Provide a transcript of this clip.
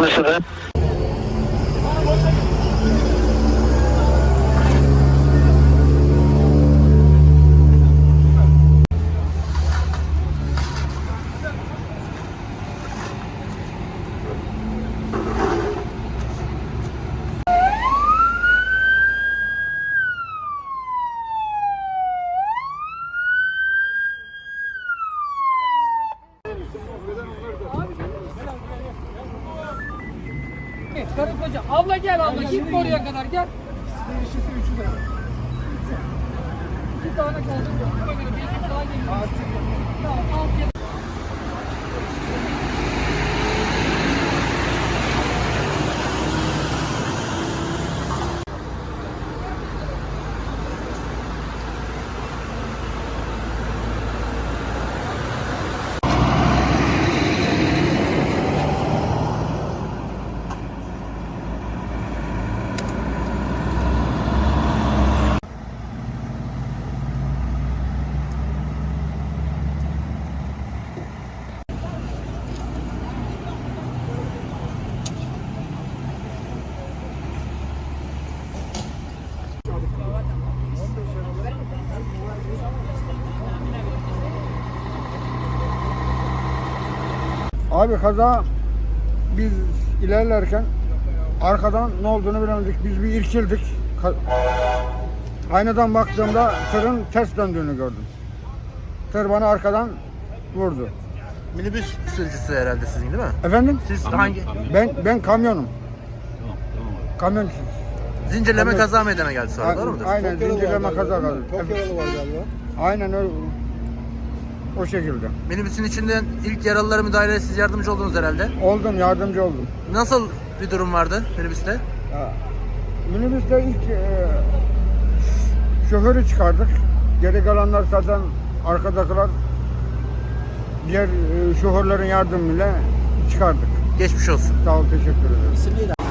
Nasıl? Evet, karı koca. Abla gel abla. Gitme oraya kadar gel. İki tane kaldı. Buna göre bir ekip daha geliyor. Tamam, alt Abi kaza biz ilerlerken arkadan ne olduğunu bilemedik. Biz bir irkildik. Ka- Aynadan baktığımda tırın ters döndüğünü gördüm. Tır bana arkadan vurdu. Minibüs sürücüsü herhalde sizin değil mi? Efendim? Siz hangi? Ben ben kamyonum. Kamyon. Zincirleme kaza meydana geldi sonra doğru mudur? Aynen zincirleme kaza kaldı. Aynen öyle. O şekilde. Minibüsün içinden ilk yaralılara müdahaleye siz yardımcı oldunuz herhalde. Oldum, yardımcı oldum. Nasıl bir durum vardı minibüste? Ya, Minibüste ilk e, şoförü çıkardık. Geri kalanlar zaten arkadakiler diğer e, şoförlerin yardımıyla çıkardık. Geçmiş olsun. Sağ ol, teşekkür ederim.